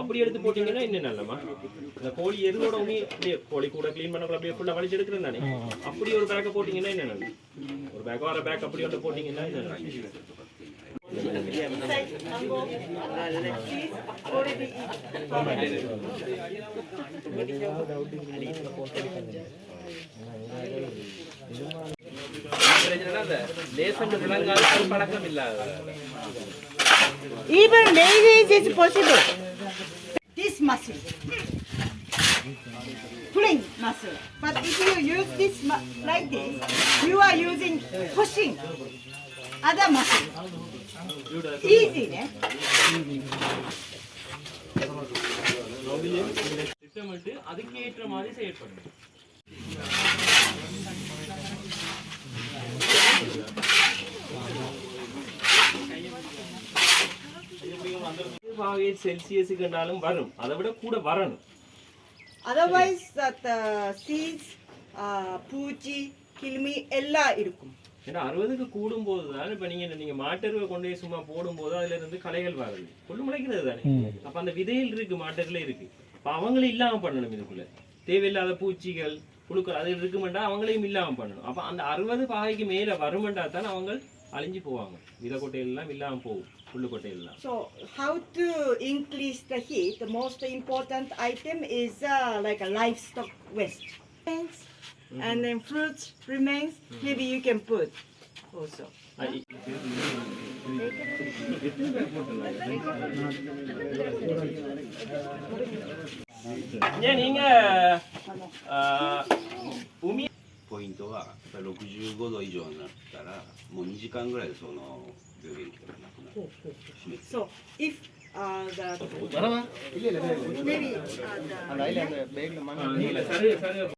அப்படி எடுத்து போட்டீங்கன்னா இன்னும் நல்லமா இந்த கோழி எருவோட உமி அப்படியே கோழி கூட க்ளீன் பண்ண அப்படியே ஃபுல்லா வலிச்சு எடுக்கிறேன் தானே. அப்படி ஒரு பேக்கை போட்டீங்கன்னா என்ன நல்லது. ஒரு பேக் வர பேக் அப்படி ஒன்று போட்டீங்கன்னா என்ன நல்லது. Even marriage is possible. This muscle. Pulling muscle. But if you use this mu- like this, you are using pushing other muscle. Easy, eh? திட்டமிட்டு அதுக்கு ஏற்ற மாதிரி செயல்படணும் பாகை செல்சியஸுக்குனாலும் வரும். அதை விட கூட வரணும். Otherwise, that uh, seeds, uh, பூச்சி கிருமி எல்லாம் இருக்கும். ஏன்னா அறுபதுக்கு கூடும் போது தான் இப்ப நீங்க நீங்க மாட்டருவை கொண்டு போய் சும்மா போடும்போது அதுல இருந்து களைகள் வருது புல்லு முளைக்கிறது தானே. அப்ப அந்த விதையில் இருக்கு மாட்டர்ல இருக்கு. அப்ப அவங்களும் இல்லாம பண்ணணும் இதுக்குள்ள. தேவையில்லாத பூச்சிகள் புழுக்கள் அது இருக்குமெண்டா அவங்களையும் இல்லாம பண்ணணும். அப்ப அந்த அறுபது பாகைக்கு மேல வருமெண்டா தான் அவங்க அழிஞ்சு போவாங்க. விதை கொட்டைகள் எல்லாம் இல்லாம போகும். So how to increase the heat? The most important item is uh, like a livestock waste. Mm -hmm. And then fruits remains, mm -hmm. maybe you can put also. Yeah? Yeah, にが、あ、海ポイントはやっぱり65度以上になったらもう2時間ぐらいでその病原菌が So if uh, the maybe uh, the